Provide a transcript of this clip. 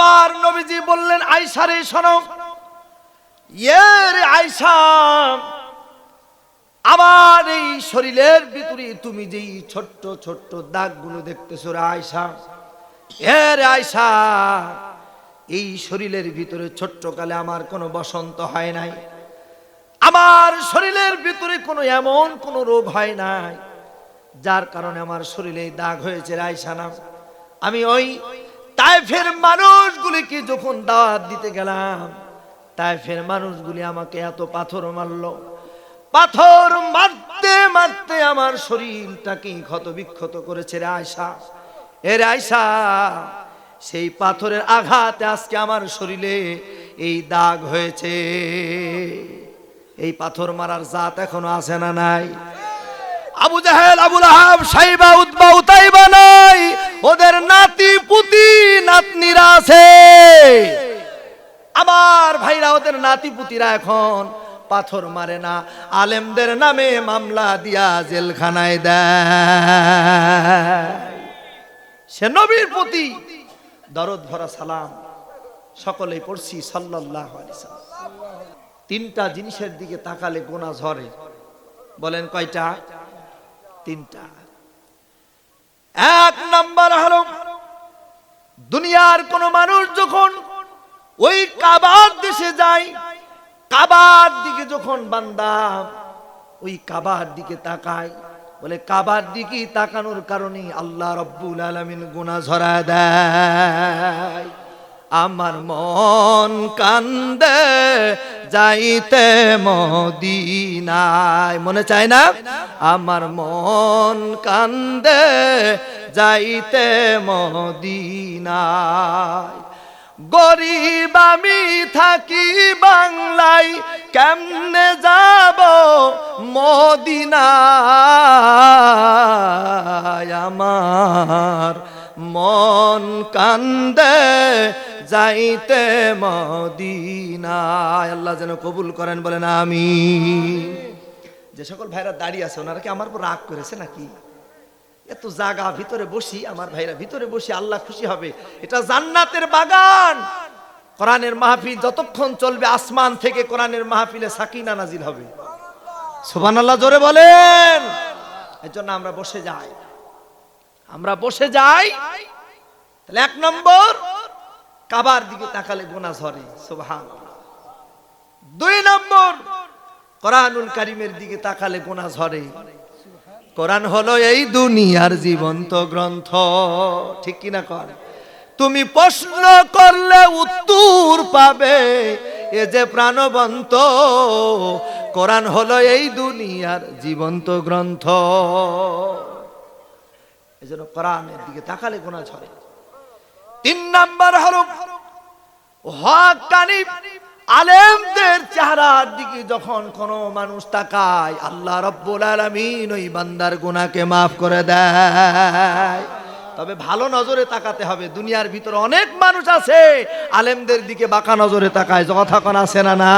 আমার নবীজি বললেন আয়সারে শোনো। ইয়ের আয়সা আমার এই শরীরের ভিতরে তুমি যেই ছোট্ট ছোট্ট দাগগুলো দেখতেছো রে আয়সা এর আয়সা এই শরীরের ভিতরে ছোট্ট কালে আমার কোনো বসন্ত হয় নাই। আমার শরীরের ভিতরে কোনো এমন কোনো রোগ হয় নাই, যার কারণে আমার শরীরে দাগ হয়েছে রে আয়সা নাম আমি ওই তাইফের মানুষগুলিকে যখন দাওয়াত দিতে গেলাম তাইফের মানুষগুলি আমাকে এত পাথর মারল। পাথর মারতে মারতে আমার শরীরটাকে ক্ষত বিক্ষত করেছে রে আয়সা। এর আয়সা, সেই পাথরের আঘাতে আজকে আমার শরীরে এই দাগ হয়েছে। এই পাথর মারার জাত এখনও আছে না নাই? আবু জাহেল, আবুল আহাব, সাইবা, উতবা, উতাইবা নাই? ওদের নাতি পুতি নাতনিরা আছে। আমার ভাইরা ওদের নাতি পুতিরা এখন পাথর মারে না, আলেমদের নামে মামলা দিয়া জেলখানায় দেয়। সে নবীর প্রতি দরদ ভরা সালাম সকলেই পড়ছি সাল্লাম। তিনটা জিনিসের দিকে তাকালে গোনা ঝরে। বলেন কয়টা? তিনটা। এক নাম্বার হলো দুনিয়ার কোন মানুষ যখন ওই কাবার দেশে যায়, কাবার দিকে যখন বান্দা ওই কাবার দিকে তাকায়, বলে কাবার দিকে তাকানোর কারণে আল্লাহ রব্বুল আলমিন গুণা ঝরা দেয়। আমার মন কান্দে যাইতে মদিনায়। মনে চায় না? আমার মন কান্দে যাইতে মদিনায়। গরিব আমি থাকি বাংলায়, কেমনে যাব মদিনায়? আমার মন কান্দে যাইতে মদিনায়। আল্লাহ যেন কবুল করেন, বলেন আমি যে সকল ভাইরা দাঁড়িয়ে আছে, ওনারা কি আমার উপর রাগ করেছে নাকি? এত জায়গা ভিতরে বসি, আমার ভাইরা ভিতরে বসি আল্লাহ খুশি হবে। এটা জান্নাতের বাগান। কোরআনের মাহফিল যতক্ষণ চলবে, আসমান থেকে কোরআনের মাহফিলে সাকিনা নাজিল হবে। সুবান আল্লাহ জোরে বলেন। এর জন্য আমরা বসে যাই। আমরা বসে যাই। তাহলে এক নম্বর কাবার দিকে তাকালে গোনা ঝরে সুবহান দুই নম্বর, কোরআনুল কারিমের দিকে তাকালে গোনা ঝরে। কোরআন হলো এই দুনিয়ার জীবন্ত গ্রন্থ, ঠিক কিনা? কর তুমি প্রশ্ন করলে উত্তর পাবে, এ যে প্রাণবন্ত। কোরআন হলো এই দুনিয়ার জীবন্ত গ্রন্থ। এই জন্য কোরআনের দিকে তাকালে গোনা ঝরে। তিন নাম্বার হলো, হকানি আলেমদের চেহারার দিকে যখন কোনো মানুষ তাকায়, আল্লাহ রব্বুল আলামিন ওই বান্দার গুনাহকে মাফ করে দেয়। তবে ভালো নজরে তাকাতে হবে, দুনিয়ার ভিতরে অনেক মানুষ আছে, আলেমদের দিকে বাঁকা নজরে তাকায় কথা কোন, আছে না না